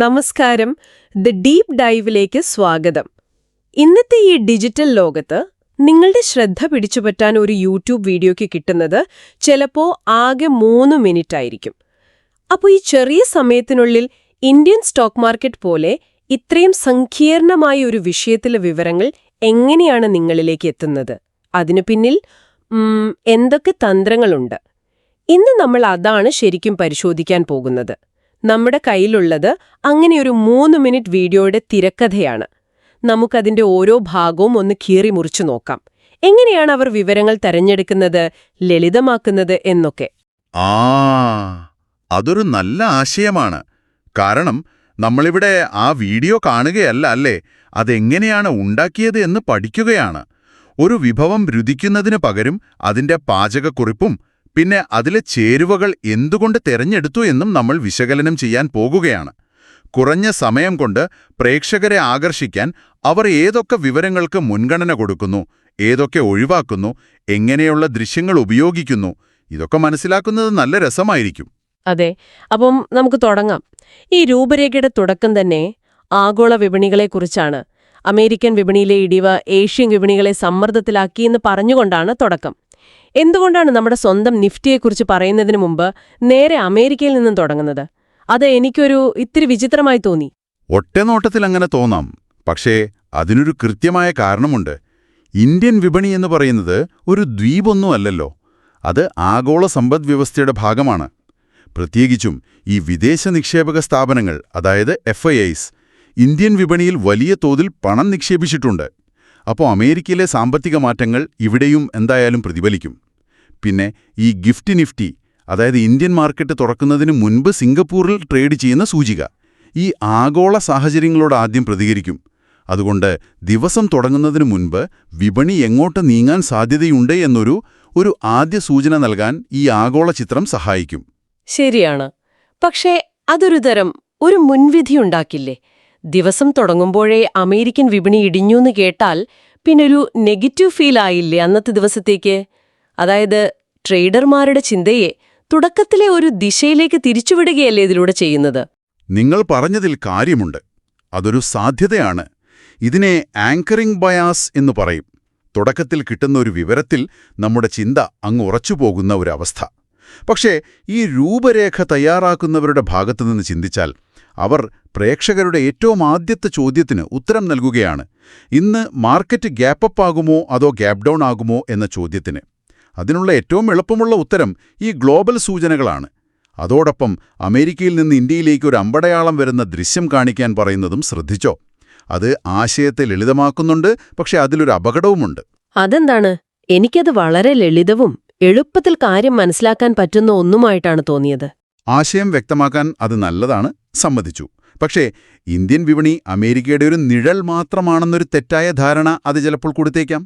നമസ്കാരം. The deep ഡൈവിലേക്ക് സ്വാഗതം. ഇന്നത്തെ ഈ ഡിജിറ്റൽ ലോകത്ത് നിങ്ങളുടെ ശ്രദ്ധ പിടിച്ചുപറ്റാൻ ഒരു യൂട്യൂബ് വീഡിയോയ്ക്ക് കിട്ടുന്നത് ചിലപ്പോ ആകെ മൂന്ന് മിനിറ്റ് ആയിരിക്കും അപ്പോൾ ഈ ചെറിയ സമയത്തിനുള്ളിൽ ഇന്ത്യൻ സ്റ്റോക്ക് മാർക്കറ്റ് പോലെ ഇത്രയും സങ്കീർണമായ ഒരു വിഷയത്തിലെ വിവരങ്ങൾ എങ്ങനെയാണ് നിങ്ങളിലേക്ക് എത്തുന്നത്? അതിനു പിന്നിൽ എന്തൊക്കെ തന്ത്രങ്ങളുണ്ട്? ഇന്ന് നമ്മൾ അതാണ് ശരിക്കും പരിശോധിക്കാൻ പോകുന്നത്. നമ്മുടെ കയ്യിലുള്ളത് അങ്ങനെയൊരു മൂന്ന് മിനിറ്റ് വീഡിയോയുടെ തിരക്കഥയാണ്. നമുക്കതിന്റെ ഓരോ ഭാഗവും ഒന്ന് കീറി മുറിച്ചു നോക്കാം. എങ്ങനെയാണ് അവർ വിവരങ്ങൾ തെരഞ്ഞെടുക്കുന്നത് ലളിതമാക്കുന്നത് എന്നൊക്കെ? ആ അതൊരു നല്ല ആശയമാണ്. കാരണം നമ്മളിവിടെ ആ വീഡിയോ കാണുകയല്ല അല്ലേ? അതെങ്ങനെയാണ് ഉണ്ടാക്കിയത് എന്ന് പഠിക്കുകയാണ്. ഒരു വിഭവം രുചിക്കുന്നതിന് പകരം അതിന്റെ പാചകക്കുറിപ്പും പിന്നെ അതിലെ ചേരുവകൾ എന്തുകൊണ്ട് തെരഞ്ഞെടുത്തു എന്നും നമ്മൾ വിശകലനം ചെയ്യാൻ പോകുകയാണ്. കുറഞ്ഞ സമയം കൊണ്ട് പ്രേക്ഷകരെ ആകർഷിക്കാൻ അവർ ഏതൊക്കെ വിവരങ്ങൾക്ക് മുൻഗണന കൊടുക്കുന്നു ഏതൊക്കെ ഒഴിവാക്കുന്നു എങ്ങനെയുള്ള ദൃശ്യങ്ങൾ ഉപയോഗിക്കുന്നു ഇതൊക്കെ മനസ്സിലാക്കുന്നത് നല്ല രസമായിരിക്കും. അതെ അപ്പം നമുക്ക് തുടങ്ങാം. ഈ രൂപരേഖയുടെ തുടക്കം തന്നെ ആഗോള വിപണികളെക്കുറിച്ചാണ് അമേരിക്കൻ വിപണിയിലെ ഇടിവ് ഏഷ്യൻ വിപണികളെ സമ്മർദ്ദത്തിലാക്കിയെന്ന് പറഞ്ഞുകൊണ്ടാണ് തുടക്കം. എന്തുകൊണ്ടാണ് നമ്മുടെ സ്വന്തം നിഫ്റ്റിയെക്കുറിച്ച് പറയുന്നതിന് മുമ്പ് നേരെ അമേരിക്കയിൽ നിന്നും തുടങ്ങുന്നത്? അത് എനിക്കൊരു ഇത്തിരി വിചിത്രമായി തോന്നി. ഒറ്റനോട്ടത്തിൽ അങ്ങനെ തോന്നാം. പക്ഷേ അതിനൊരു കൃത്യമായ കാരണമുണ്ട്. ഇന്ത്യൻ വിപണി എന്ന് പറയുന്നത് ഒരു ദ്വീപൊന്നും അല്ലല്ലോ അത് ആഗോള സമ്പദ്വ്യവസ്ഥയുടെ ഭാഗമാണ്. പ്രത്യേകിച്ചും ഈ വിദേശ നിക്ഷേപക സ്ഥാപനങ്ങൾ അതായത് എഫ് ഇന്ത്യൻ വിപണിയിൽ വലിയ തോതിൽ പണം നിക്ഷേപിച്ചിട്ടുണ്ട്. അപ്പോൾ അമേരിക്കയിലെ സാമ്പത്തിക മാറ്റങ്ങൾ ഇവിടെയും എന്തായാലും പ്രതിഫലിക്കും. പിന്നെ ഈ ഗിഫ്റ്റ് നിഫ്റ്റി അതായത് ഇന്ത്യൻ മാർക്കറ്റ് തുറക്കുന്നതിന് മുൻപ് സിംഗപ്പൂരിൽ ട്രേഡ് ചെയ്യുന്ന സൂചിക ഈ ആഗോള സാഹചര്യങ്ങളോട് ആദ്യം പ്രതികരിക്കും. അതുകൊണ്ട് ദിവസം തുടങ്ങുന്നതിന് മുൻപ് വിപണി എങ്ങോട്ട് നീങ്ങാൻ സാധ്യതയുണ്ട് എന്നൊരു ഒരു ആദ്യ സൂചന നൽകാൻ ഈ ആഗോള ചിത്രം സഹായിക്കും. ശരിയാണ്. പക്ഷേ അതൊരു തരം ഒരു മുൻവിധി ഉണ്ടാക്കില്ലേ? ദിവസം തുടങ്ങുമ്പോഴേ അമേരിക്കൻ വിപണി ഇടിഞ്ഞൂന്ന് കേട്ടാൽ പിന്നൊരു നെഗറ്റീവ് ഫീൽ ആയില്ലേ അന്നത്തെ ദിവസത്തേക്ക്? അതായത് ട്രേഡർമാരുടെ ചിന്തയെ തുടക്കത്തിലെ ഒരു ദിശയിലേക്ക് തിരിച്ചുവിടുകയല്ലേ ഇതിലൂടെ ചെയ്യുന്നത്? നിങ്ങൾ പറഞ്ഞതിൽ കാര്യമുണ്ട്. അതൊരു സാധ്യതയാണ്. ഇതിനെ ആങ്കറിംഗ് ബയാസ് എന്ന് പറയും. തുടക്കത്തിൽ കിട്ടുന്ന ഒരു വിവരത്തിൽ നമ്മുടെ ചിന്ത അങ്ങ് ഉറച്ചുപോകുന്ന ഒരവസ്ഥ. പക്ഷേ ഈ രൂപരേഖ തയ്യാറാക്കുന്നവരുടെ ഭാഗത്തുനിന്ന് ചിന്തിച്ചാൽ അവർ പ്രേക്ഷകരുടെ ഏറ്റവും ആദ്യത്തെ ചോദ്യത്തിന് ഉത്തരം നൽകുകയാണ്. ഇന്ന് മാർക്കറ്റ് ഗ്യാപ്പപ്പ് ആകുമോ അതോ ഗ്യാപ് ഡൗൺ ആകുമോ എന്ന ചോദ്യത്തിന്. അതിനുള്ള ഏറ്റവും എളുപ്പമുള്ള ഉത്തരം ഈ ഗ്ലോബൽ സൂചനകളാണ്. അതോടൊപ്പം അമേരിക്കയിൽ നിന്ന് ഇന്ത്യയിലേക്ക് ഒരു അമ്പടയാളം വരുന്ന ദൃശ്യം കാണിക്കാൻ പറയുന്നതും ശ്രദ്ധിച്ചോ? അത് ആശയത്തെ ലളിതമാക്കുന്നുണ്ട് പക്ഷെ അതിലൊരു അപകടവുമുണ്ട്. അതെന്താണ്? എനിക്കത് വളരെ ലളിതവും എളുപ്പത്തിൽ കാര്യം മനസ്സിലാക്കാൻ പറ്റുന്ന ഒന്നുമായിട്ടാണ് തോന്നിയത്. ആശയം വ്യക്തമാക്കാൻ അത് നല്ലതാണ് സമ്മതിച്ചു. പക്ഷേ ഇന്ത്യൻ വിപണി അമേരിക്കയുടെ ഒരു നിഴൽ മാത്രമാണെന്നൊരു തെറ്റായ ധാരണ അത് ചിലപ്പോൾ കൊടുത്തേക്കാം.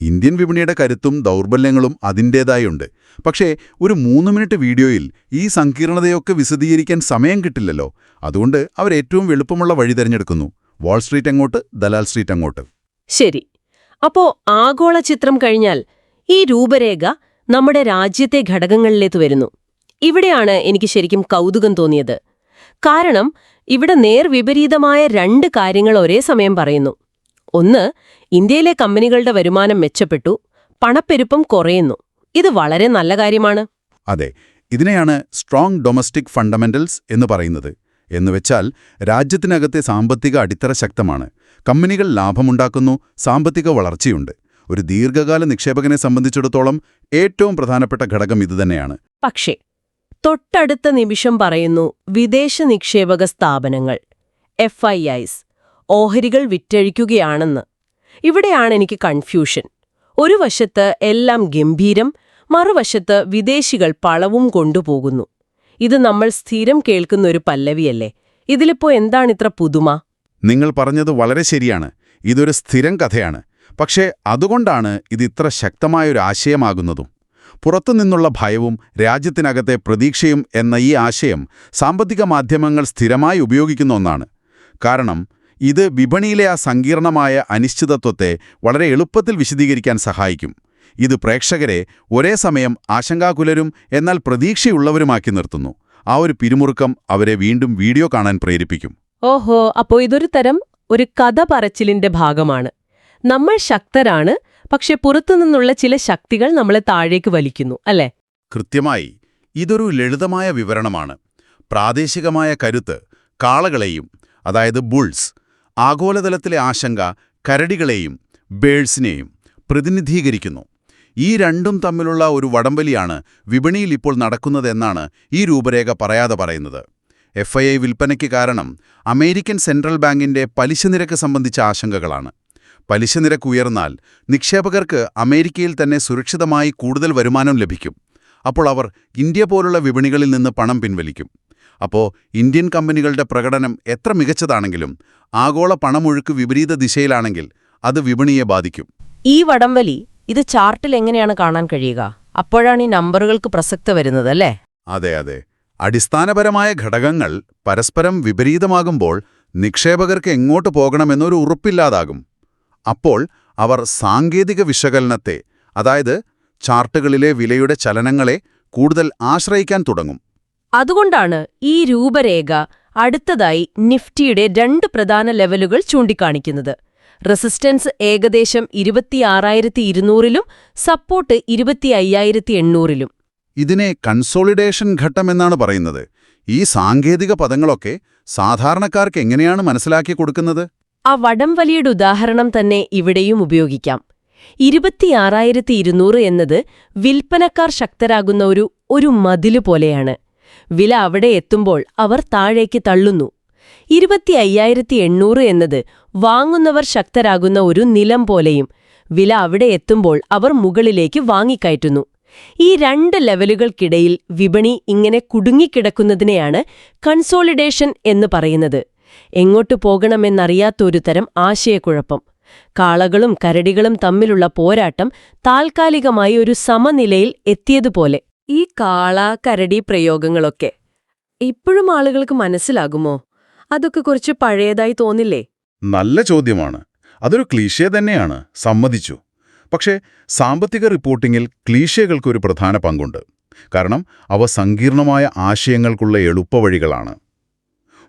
ഇന്ത്യൻ വിപണിയുടെ കരുത്തും ദൗർബല്യങ്ങളും അതിന്റേതായുണ്ട്. പക്ഷേ ഒരു മൂന്ന് മിനിറ്റ് വീഡിയോയിൽ ഈ സങ്കീർണതയൊക്കെ വിശദീകരിക്കാൻ സമയം കിട്ടില്ലല്ലോ. അതുകൊണ്ട് അവർ ഏറ്റവും എളുപ്പമുള്ള വഴി തിരഞ്ഞെടുക്കുന്നു. വാൾ സ്ട്രീറ്റ് അങ്ങോട്ട് ദലാൽ സ്ട്രീറ്റ് അങ്ങോട്ട്. ശരി. അപ്പോ ആഗോള ചിത്രം കഴിഞ്ഞാൽ ഈ രൂപരേഖ നമ്മുടെ രാജ്യത്തെ ഘടകങ്ങളിലേക്ക് വരുന്നു. ഇവിടെയാണ് എനിക്ക് ശരിക്കും കൗതുകം തോന്നിയത്. കാരണം ഇവിടെ നേർവിപരീതമായ രണ്ട് കാര്യങ്ങൾ ഒരേ സമയം പറയുന്നു. ഒന്ന് ഇന്ത്യയിലെ കമ്പനികളുടെ വരുമാനം മെച്ചപ്പെട്ടു പണപ്പെരുപ്പം കുറയുന്നു. ഇത് വളരെ നല്ല കാര്യമാണ്. അതെ ഇതിനെയാണ് സ്ട്രോങ് ഡൊമസ്റ്റിക് ഫണ്ടമെന്റൽസ് എന്ന് പറയുന്നത്. എന്നുവെച്ചാൽ രാജ്യത്തിനകത്തെ സാമ്പത്തിക അടിത്തറ ശക്തമാണ്. കമ്പനികൾ ലാഭമുണ്ടാക്കുന്നു സാമ്പത്തിക വളർച്ചയുണ്ട്. ഒരു ദീർഘകാല നിക്ഷേപകനെ സംബന്ധിച്ചിടത്തോളം ഏറ്റവും പ്രധാനപ്പെട്ട ഘടകം ഇതുതന്നെയാണ് പക്ഷേ തൊട്ടടുത്ത നിമിഷം പറയുന്നു വിദേശ നിക്ഷേപക സ്ഥാപനങ്ങൾ എഫ് ഐ ഐസ് ഓഹരികൾ വിറ്റഴിക്കുകയാണെന്ന്. ഇവിടെയാണ് എനിക്ക് കൺഫ്യൂഷൻ. ഒരു വശത്ത് എല്ലാം ഗംഭീരം മറുവശത്ത് വിദേശികൾ പളവും കൊണ്ടുപോകുന്നു. ഇത് നമ്മൾ സ്ഥിരം കേൾക്കുന്ന ഒരു പല്ലവിയല്ലേ? ഇതിലിപ്പോ എന്താണിത്ര പുതുമ? നിങ്ങൾ പറഞ്ഞത് വളരെ ശരിയാണ്. ഇതൊരു സ്ഥിരം കഥയാണ്. പക്ഷേ അതുകൊണ്ടാണ് ഇത് ഇത്ര ശക്തമായൊരു ആശയമാകുന്നതും. പുറത്തുനിന്നുള്ള ഭയവും രാജ്യത്തിനകത്തെ പ്രതീക്ഷയും എന്ന ഈ ആശയം സാമ്പത്തിക മാധ്യമങ്ങൾ സ്ഥിരമായി ഉപയോഗിക്കുന്ന ഒന്നാണ്. കാരണം ഇത് വിപണിയിലെ ആ സങ്കീർണമായ അനിശ്ചിതത്വത്തെ വളരെ എളുപ്പത്തിൽ വിശദീകരിക്കാൻ സഹായിക്കും. ഇത് പ്രേക്ഷകരെ ഒരേ സമയം ആശങ്കാകുലരും എന്നാൽ പ്രതീക്ഷയുള്ളവരുമാക്കി നിർത്തുന്നു. ആ ഒരു പിരിമുറുക്കം അവരെ വീണ്ടും വീഡിയോ കാണാൻ പ്രേരിപ്പിക്കും. ഓഹോ അപ്പോ ഇതൊരു തരം ഒരു കഥ പറച്ചിലിന്റെ ഭാഗമാണ്. നമ്മൾ ശക്തരാണ് പക്ഷെ പുറത്തുനിന്നുള്ള ചില ശക്തികൾ നമ്മളെ താഴേക്ക് വലിക്കുന്നു അല്ലേ? കൃത്യമായി ഇതൊരു ലളിതമായ വിവരണമാണ്. പ്രാദേശികമായ കരുത്ത് കാളകളെയും അതായത് ബുൾസ് ആഗോളതലത്തിലെ ആശങ്ക കരടികളെയും ബേഴ്സിനെയും പ്രതിനിധീകരിക്കുന്നു. ഈ രണ്ടും തമ്മിലുള്ള ഒരു വടംവലിയാണ് വിപണിയിൽ ഇപ്പോൾ നടക്കുന്നതെന്നാണ് ഈ രൂപരേഖ പറയാതെ പറയുന്നത്. എഫ് ഐ കാരണം അമേരിക്കൻ സെൻട്രൽ ബാങ്കിന്റെ പലിശ നിരക്ക് സംബന്ധിച്ച ആശങ്കകളാണ്. പലിശ നിരക്ക് ഉയർന്നാൽ നിക്ഷേപകർക്ക് അമേരിക്കയിൽ തന്നെ സുരക്ഷിതമായി കൂടുതൽ വരുമാനം ലഭിക്കും. അപ്പോൾ അവർ ഇന്ത്യ പോലുള്ള വിപണികളിൽ നിന്ന് പണം പിൻവലിക്കും. അപ്പോൾ ഇന്ത്യൻ കമ്പനികളുടെ പ്രകടനം എത്ര മികച്ചതാണെങ്കിലും ആഗോള പണമൊഴുക്ക് വിപരീത ദിശയിലാണെങ്കിൽ അത് വിപണിയെ ബാധിക്കും. ഈ വടംവലി ഇത് ചാർട്ടിൽ എങ്ങനെയാണ് കാണാൻ കഴിയുക? അപ്പോഴാണ് ഈ നമ്പറുകൾക്ക് പ്രസക്ത വരുന്നത് അല്ലേ? അതെ അതെ. അടിസ്ഥാനപരമായ ഘടകങ്ങൾ പരസ്പരം വിപരീതമാകുമ്പോൾ നിക്ഷേപകർക്ക് എങ്ങോട്ട് പോകണമെന്നൊരു ഉറപ്പില്ലാതാകും. അപ്പോൾ അവർ സാങ്കേതിക വിശകലനത്തെ അതായത് ചാർട്ടുകളിലെ വിലയുടെ ചലനങ്ങളെ കൂടുതൽ ആശ്രയിക്കാൻ തുടങ്ങും. അതുകൊണ്ടാണ് ഈ രൂപരേഖ അടുത്തതായി നിഫ്റ്റിയുടെ രണ്ട് പ്രധാന ലെവലുകൾ ചൂണ്ടിക്കാണിക്കുന്നത്. റെസിസ്റ്റൻസ് ഏകദേശം ഇരുപത്തിയാറായിരത്തി ഇരുന്നൂറിലും സപ്പോർട്ട് ഇരുപത്തി അയ്യായിരത്തി എണ്ണൂറിലും ഇതിനെ കൺസോളിഡേഷൻ ഘട്ടമെന്നാണ് പറയുന്നത്. ഈ സാങ്കേതിക പദങ്ങളൊക്കെ സാധാരണക്കാർക്ക് എങ്ങനെയാണ് മനസ്സിലാക്കി കൊടുക്കുന്നത്? ആ വടംവലിയുടെ ഉദാഹരണം തന്നെ ഇവിടെയും ഉപയോഗിക്കാം. ഇരുപത്തിയാറായിരത്തി ഇരുന്നൂറ് എന്നത് വിൽപ്പനക്കാർ ശക്തരാകുന്ന ഒരു ഒരു മതിൽ പോലെയാണ്. വില അവിടെ എത്തുമ്പോൾ അവർ താഴേക്ക് തള്ളുന്നു. ഇരുപത്തി അയ്യായിരത്തി എണ്ണൂറ് എന്നത് വാങ്ങുന്നവർ ശക്തരാകുന്ന ഒരു നിലം പോലെയും വില അവിടെ എത്തുമ്പോൾ അവർ മുകളിലേക്ക് വാങ്ങിക്കയറ്റുന്നു. ഈ രണ്ട് ലെവലുകൾക്കിടയിൽ വിപണി ഇങ്ങനെ കുടുങ്ങിക്കിടക്കുന്നതിനെയാണ് കൺസോളിഡേഷൻ എന്ന് പറയുന്നത്. എങ്ങോട്ടു പോകണമെന്നറിയാത്തൊരു തരം ആശയക്കുഴപ്പം. കാളകളും കരടികളും തമ്മിലുള്ള പോരാട്ടം താൽക്കാലികമായി ഒരു സമനിലയിൽ എത്തിയതുപോലെ. ഈ കാള കരടി പ്രയോഗങ്ങളൊക്കെ. ഇപ്പോഴും ആളുകൾക്ക് മനസ്സിലാകുമോ? അതൊക്കെ കുറച്ച് പഴയതായി തോന്നില്ലേ? നല്ല ചോദ്യമാണ്. അതൊരു ക്ലീശേ തന്നെയാണ്. സമ്മതിച്ചു. പക്ഷേ സാമ്പത്തിക റിപ്പോർട്ടിങ്ങിൽ ക്ലീശകൾക്കൊരു പ്രധാന പങ്കുണ്ട്. കാരണം അവ സങ്കീർണമായ ആശയങ്ങൾക്കുള്ള എളുപ്പവഴികളാണ്.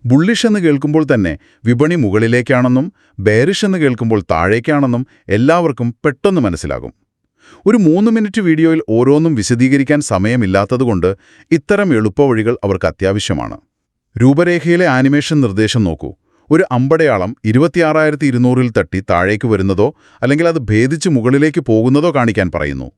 ബുള്ളിഷ് എന്ന് കേൾക്കുമ്പോൾ തന്നെ വിപണി മുകളിലേക്കാണെന്നും ബേറിഷ് എന്ന് കേൾക്കുമ്പോൾ താഴേക്കാണെന്നും എല്ലാവർക്കും പെട്ടെന്ന് മനസ്സിലാകും. ഒരു മൂന്ന് മിനിറ്റ് വീഡിയോയിൽ ഓരോന്നും വിശദീകരിക്കാൻ സമയമില്ലാത്തതുകൊണ്ട് ഇത്തരം എളുപ്പവഴികൾ അവർക്ക് അത്യാവശ്യമാണ്. രൂപരേഖയിലെ ആനിമേഷൻ നിർദ്ദേശം നോക്കൂ. ഒരു അമ്പടയാളം ഇരുപത്തിയാറായിരത്തി ഇരുന്നൂറിൽ തട്ടി താഴേക്ക് വരുന്നതോ അല്ലെങ്കിൽ അത് ഭേദിച്ച് മുകളിലേക്ക് പോകുന്നതോ കാണിക്കാൻ പറയുന്നു.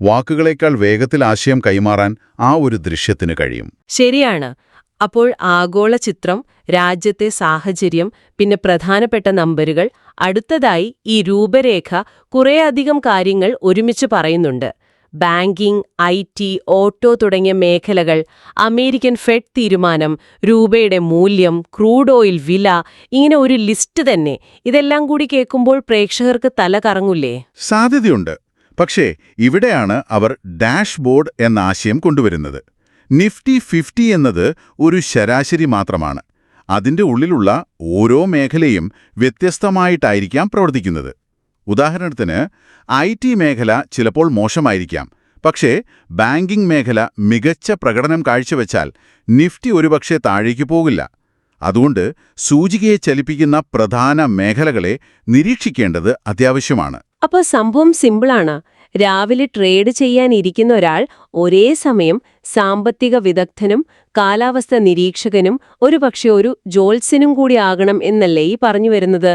വാക്കുകളേക്കാൾ വേഗത്തിൽ ആശയം കൈമാറാൻ ആ ഒരു ദൃശ്യത്തിന് കഴിയും. ശരിയാണ്. അപ്പോൾ ആഗോള ചിത്രം രാജ്യത്തെ സാഹചര്യം പിന്നെ പ്രധാനപ്പെട്ട നമ്പറുകൾ അടുത്തതായി ഈ രൂപരേഖ കുറേയധികം കാര്യങ്ങൾ ഒരുമിച്ച് പറയുന്നുണ്ട്. ബാങ്കിംഗ് ഐ ടി ഓട്ടോ തുടങ്ങിയ മേഖലകൾ അമേരിക്കൻ ഫെഡ് തീരുമാനം രൂപയുടെ മൂല്യം ക്രൂഡ് ഓയിൽ വില ഇങ്ങനെ ഒരു ലിസ്റ്റ് തന്നെ. ഇതെല്ലാം കൂടി കേൾക്കുമ്പോൾ പ്രേക്ഷകർക്ക് തല കറങ്ങൂലേ? സാധ്യതയുണ്ട്. പക്ഷേ ഇവിടെയാണ് അവർ ഡാഷ്ബോർഡ് എന്ന ആശയം കൊണ്ടുവരുന്നത്. നിഫ്റ്റി ഫിഫ്റ്റി എന്നത് ഒരു ശരാശരി മാത്രമാണ്. അതിന്റെ ഉള്ളിലുള്ള ഓരോ മേഖലയും വ്യത്യസ്തമായിട്ടായിരിക്കാം പ്രവർത്തിക്കുന്നത്. ഉദാഹരണത്തിന് ഐ ടി മേഖല ചിലപ്പോൾ മോശമായിരിക്കാം. പക്ഷേ ബാങ്കിംഗ് മേഖല മികച്ച പ്രകടനം കാഴ്ചവെച്ചാൽ നിഫ്റ്റി ഒരുപക്ഷെ താഴേക്ക് പോകില്ല. അതുകൊണ്ട് സൂചികയെ ചലിപ്പിക്കുന്ന പ്രധാന മേഖലകളെ നിരീക്ഷിക്കേണ്ടത് അത്യാവശ്യമാണ്. അപ്പോൾ സംഭവം സിമ്പിളാണ്. രാവിലെ ട്രേഡ് ചെയ്യാനിരിക്കുന്ന ഒരാൾ ഒരേ സമയം സാമ്പത്തിക വിദഗ്ധനും കാലാവസ്ഥ നിരീക്ഷകനും ഒരുപക്ഷെ ഒരു ജോത്സ്യനും കൂടി ആകണം എന്നല്ലേ ഈ പറഞ്ഞു വരുന്നത്?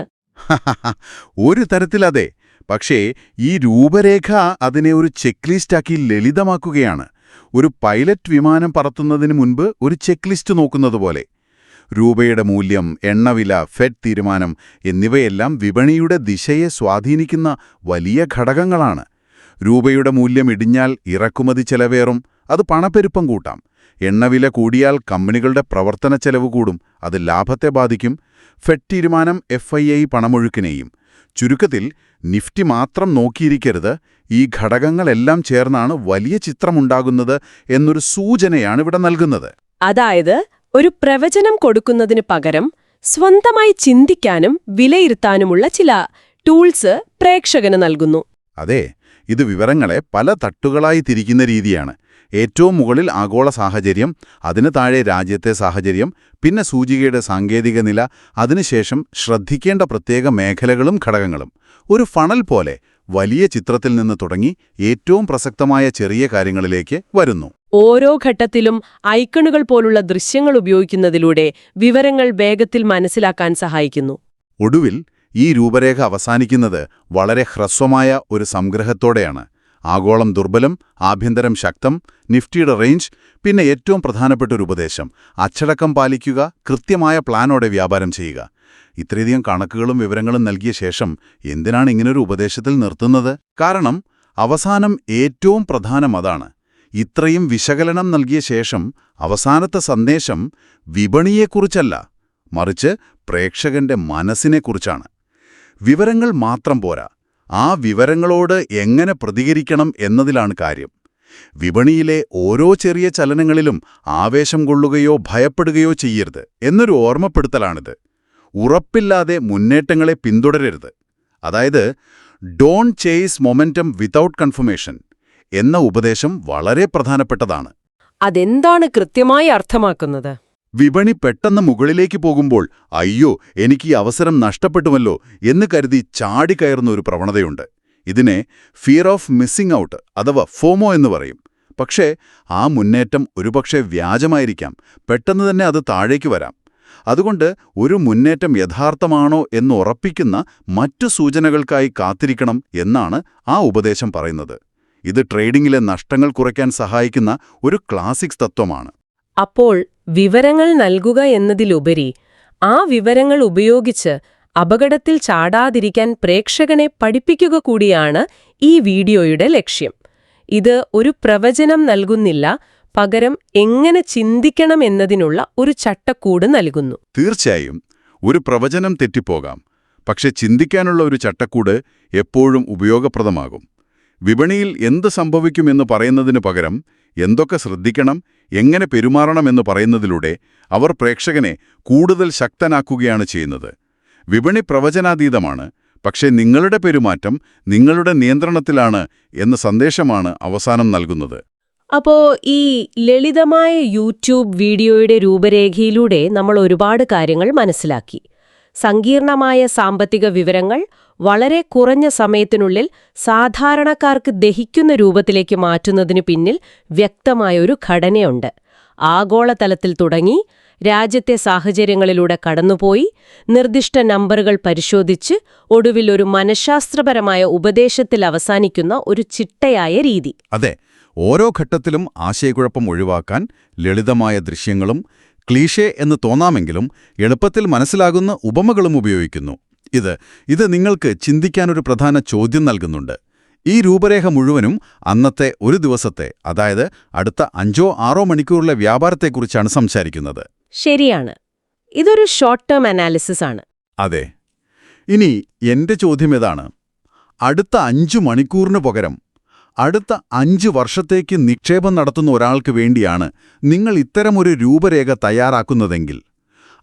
ഒരു തരത്തിലതെ. പക്ഷേ ഈ രൂപരേഖ അതിനെ ഒരു ചെക്ക് ലിസ്റ്റാക്കി ലളിതമാക്കുകയാണ്. ഒരു പൈലറ്റ് വിമാനം പറത്തുന്നതിന് മുൻപ് ഒരു ചെക്ക് ലിസ്റ്റ് നോക്കുന്നത് പോലെ. രൂപയുടെ മൂല്യം എണ്ണവില ഫെഡ് തീരുമാനം എന്നിവയെല്ലാം വിപണിയുടെ ദിശയെ സ്വാധീനിക്കുന്ന വലിയ ഘടകങ്ങളാണ്. രൂപയുടെ മൂല്യം ഇടിഞ്ഞാൽ ഇറക്കുമതി ചെലവേറും അത് പണപ്പെരുപ്പം കൂട്ടാം. എണ്ണവില കൂടിയാൽ കമ്പനികളുടെ പ്രവർത്തന ചെലവ് കൂടും അത് ലാഭത്തെ ബാധിക്കും. ഫെഡ് തീരുമാനം എഫ് ഐ ഐ പണമൊഴുക്കിനെയും. ചുരുക്കത്തിൽ നിഫ്റ്റി മാത്രം നോക്കിയിരിക്കരുത് ഈ ഘടകങ്ങളെല്ലാം ചേർന്നാണ് വലിയ ചിത്രമുണ്ടാകുന്നത് എന്നൊരു സൂചനയാണ് ഇവിടെ നൽകുന്നത്. അതായത് ഒരു പ്രവചനം കൊടുക്കുന്നതിന് പകരം സ്വന്തമായി ചിന്തിക്കാനും വിലയിരുത്താനുമുള്ള ചില ടൂൾസ് പ്രേക്ഷകന് നൽകുന്നു. അതെ ഇത് വിവരങ്ങളെ പല തട്ടുകളായി തിരിക്കുന്ന രീതിയാണ്. ഏറ്റവും മുകളിൽ ആഗോള സാഹചര്യം അതിന് താഴെ രാജ്യത്തെ സാഹചര്യം പിന്നെ സൂചികയുടെ സാങ്കേതിക നില അതിനുശേഷം ശ്രദ്ധിക്കേണ്ട പ്രത്യേക മേഖലകളും ഘടകങ്ങളും. ഒരു ഫണൽ പോലെ വലിയ ചിത്രത്തിൽ നിന്ന് തുടങ്ങി ഏറ്റവും പ്രസക്തമായ ചെറിയ കാര്യങ്ങളിലേക്ക് വരുന്നു. ഓരോ ഘട്ടത്തിലും ഐക്കണുകൾ പോലുള്ള ദൃശ്യങ്ങൾ ഉപയോഗിക്കുന്നതിലൂടെ വിവരങ്ങൾ വേഗത്തിൽ മനസ്സിലാക്കാൻ സഹായിക്കുന്നു. ഒടുവിൽ ഈ രൂപരേഖ അവസാനിക്കുന്നത് വളരെ ഹ്രസ്വമായ ഒരു സംഗ്രഹത്തോടെയാണ്. ആഗോളം ദുർബലം ആഭ്യന്തരം ശക്തം നിഫ്റ്റിയുടെ റേഞ്ച് പിന്നെ ഏറ്റവും പ്രധാനപ്പെട്ട ഒരു ഉപദേശം അച്ചടക്കം പാലിക്കുക കൃത്യമായ പ്ലാനോടെ വ്യാപാരം ചെയ്യുക. ഇത്രയധികം കണക്കുകളും വിവരങ്ങളും നൽകിയ ശേഷം എന്തിനാണ് ഇങ്ങനൊരു ഉപദേശത്തിൽ നിർത്തുന്നത്? കാരണം അവസാനം ഏറ്റവും പ്രധാനം അതാണ്. ഇത്രയും വിശകലനം നൽകിയ ശേഷം അവസാനത്തെ സന്ദേശം വിപണിയെക്കുറിച്ചല്ല മറിച്ച് പ്രേക്ഷകന്റെ മനസ്സിനെക്കുറിച്ചാണ്. വിവരങ്ങൾ മാത്രം പോരാ. ആ വിവരങ്ങളോട് എങ്ങനെ പ്രതികരിക്കണം എന്നതിലാണ് കാര്യം. വിപണിയിലെ ഓരോ ചെറിയ ചലനങ്ങളിലും ആവേശം കൊള്ളുകയോ ഭയപ്പെടുകയോ ചെയ്യരുത് എന്നൊരു ഓർമ്മപ്പെടുത്തലാണിത്. ഉറപ്പില്ലാതെ മുന്നേറ്റങ്ങളെ പിന്തുടരരുത്. അതായത് don't chase momentum without confirmation എന്ന ഉപദേശം വളരെ പ്രധാനപ്പെട്ടതാണ്. അതെന്താണ് കൃത്യമായി അർത്ഥമാക്കുന്നത്? വിപണി പെട്ടെന്ന് മുകളിലേക്ക് പോകുമ്പോൾ അയ്യോ എനിക്ക് ഈ അവസരം നഷ്ടപ്പെട്ടുമല്ലോ എന്ന് കരുതി ചാടിക്കയറുന്ന ഒരു പ്രവണതയുണ്ട്. ഇതിനെ ഫിയർ ഓഫ് മിസ്സിംഗ് ഔട്ട് അഥവാ ഫോമോ എന്ന് പറയും. പക്ഷേ ആ മുന്നേറ്റം ഒരുപക്ഷെ വ്യാജമായിരിക്കാം. പെട്ടെന്ന് തന്നെ അത് താഴേക്ക് വരാം. അതുകൊണ്ട് ഒരു മുന്നേറ്റം യഥാർത്ഥമാണോ എന്ന് ഉറപ്പിക്കുന്ന മറ്റു സൂചനകൾക്കായി കാത്തിരിക്കണം എന്നാണ് ആ ഉപദേശം പറയുന്നത്. ഇത് ട്രേഡിംഗിലെ നഷ്ടങ്ങൾ കുറയ്ക്കാൻ സഹായിക്കുന്ന ഒരു ക്ലാസിക് തത്വമാണ്. അപ്പോൾ വിവരങ്ങൾ നൽകുക എന്നതിലുപരി ആ വിവരങ്ങൾ ഉപയോഗിച്ച് അപകടത്തിൽ ചാടാതിരിക്കാൻ പ്രേക്ഷകനെ പഠിപ്പിക്കുക കൂടിയാണ് ഈ വീഡിയോയുടെ ലക്ഷ്യം. ഇത് ഒരു പ്രവചനം നൽകുന്നില്ല പകരം എങ്ങനെ ചിന്തിക്കണം എന്നതിനുള്ള ഒരു ചട്ടക്കൂട് നൽകുന്നു. തീർച്ചയായും ഒരു പ്രവചനം തെറ്റിപ്പോകാം പക്ഷെ ചിന്തിക്കാനുള്ള ഒരു ചട്ടക്കൂട് എപ്പോഴും ഉപയോഗപ്രദമാകും. വിപണിയിൽ എന്ത് സംഭവിക്കുമെന്ന് പറയുന്നതിനു പകരം എന്തൊക്കെ ശ്രദ്ധിക്കണം എങ്ങനെ പെരുമാറണമെന്ന് പറയുന്നതിലൂടെ അവർ പ്രേക്ഷകനെ കൂടുതൽ ശക്തനാക്കുകയാണ് ചെയ്യുന്നത്. വിപണി പ്രവചനാതീതമാണ് പക്ഷേ നിങ്ങളുടെ പെരുമാറ്റം നിങ്ങളുടെ നിയന്ത്രണത്തിലാണ് എന്ന സന്ദേശമാണ് അവസാനം നൽകുന്നത്. അപ്പോ ഈ ലളിതമായ യൂട്യൂബ് വീഡിയോയുടെ രൂപരേഖയിലൂടെ നമ്മൾ ഒരുപാട് കാര്യങ്ങൾ മനസ്സിലാക്കി. സങ്കീർണമായ സാമ്പത്തിക വിവരങ്ങൾ വളരെ കുറഞ്ഞ സമയത്തിനുള്ളിൽ സാധാരണക്കാർക്ക് ദഹിക്കുന്ന രൂപത്തിലേക്ക് മാറ്റുന്നതിനു പിന്നിൽ വ്യക്തമായൊരു ഘടനയുണ്ട്. ആഗോളതലത്തിൽ തുടങ്ങി രാജ്യത്തെ സാഹചര്യങ്ങളിലൂടെ കടന്നുപോയി നിർദ്ദിഷ്ട നമ്പറുകൾ പരിശോധിച്ച് ഒടുവിൽ ഒരു മനഃശാസ്ത്രപരമായ ഉപദേശത്തിൽ അവസാനിക്കുന്ന ഒരു ചിട്ടയായ രീതി. അതെ ഓരോ ഘട്ടത്തിലും ആശയക്കുഴപ്പം ഒഴിവാക്കാൻ ലളിതമായ ദൃശ്യങ്ങളും ക്ലീഷേ എന്ന് തോന്നാമെങ്കിലും എളുപ്പത്തിൽ മനസ്സിലാകുന്ന ഉപമകളും ഉപയോഗിക്കുന്നു. ഇത് ഇത് നിങ്ങൾക്ക് ചിന്തിക്കാനൊരു പ്രധാന ചോദ്യം നൽകുന്നുണ്ട്. ഈ രൂപരേഖ മുഴുവനും അന്നത്തെ ഒരു ദിവസത്തെ അതായത് അടുത്ത അഞ്ചോ ആറോ മണിക്കൂറിലെ വ്യാപാരത്തെക്കുറിച്ചാണ് സംസാരിക്കുന്നത്. ശരിയാണ്. ഇതൊരു ഷോർട്ട് ടേം അനാലിസിസ് ആണ്. അതെ. ഇനി എന്റെ ചോദ്യം ഇതാണ് അടുത്ത അഞ്ചു മണിക്കൂറിന് പകരം അടുത്ത അഞ്ച് വർഷത്തേക്ക് നിക്ഷേപം നടത്തുന്ന ഒരാൾക്ക് വേണ്ടിയാണ് നിങ്ങൾ ഇത്തരമൊരു രൂപരേഖ തയ്യാറാക്കുന്നതെങ്കിൽ.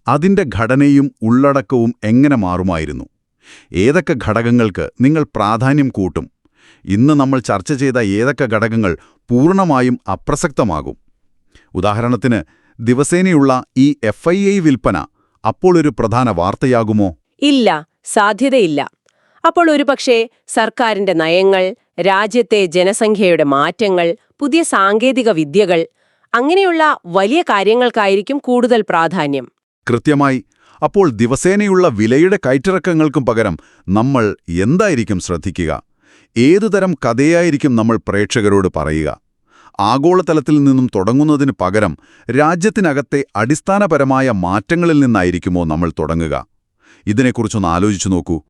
അതിന്റെ ഘടനയും ഉള്ളടക്കവും എങ്ങനെ മാറുമായിരുന്നു? ഏതൊക്കെ ഘടകങ്ങൾക്ക് നിങ്ങൾ പ്രാധാന്യം കൂട്ടും? ഇന്ന് നമ്മൾ ചർച്ച ചെയ്ത ഏതൊക്കെ ഘടകങ്ങൾ പൂർണമായും അപ്രസക്തമാകും? ഉദാഹരണത്തിന് ദിവസേനയുള്ള ഈ എഫ് വിൽപ്പന അപ്പോൾ ഒരു പ്രധാന വാർത്തയാകുമോ? ഇല്ല സാധ്യതയില്ല. അപ്പോൾ ഒരുപക്ഷെ സർക്കാരിന്റെ നയങ്ങൾ രാജ്യത്തെ ജനസംഖ്യയുടെ മാറ്റങ്ങൾ പുതിയ സാങ്കേതിക വിദ്യകൾ അങ്ങനെയുള്ള വലിയ കാര്യങ്ങൾക്കായിരിക്കും കൂടുതൽ പ്രാധാന്യം. കൃത്യമായി അപ്പോൾ ദിവസേനയുള്ള വിലയുടെ കയറ്റിറക്കങ്ങൾക്കും പകരം നമ്മൾ എന്തായിരിക്കും ശ്രദ്ധിക്കുക? ഏതുതരം കഥയായിരിക്കും നമ്മൾ പ്രേക്ഷകരോട് പറയുക? ആഗോളതലത്തിൽ നിന്നും തുടങ്ങുന്നതിന് പകരം രാജ്യത്തിനകത്തെ അടിസ്ഥാനപരമായ മാറ്റങ്ങളിൽ നിന്നായിരിക്കുമോ നമ്മൾ തുടങ്ങുക? ഇതിനെക്കുറിച്ചൊന്ന് ആലോചിച്ചു നോക്കൂ.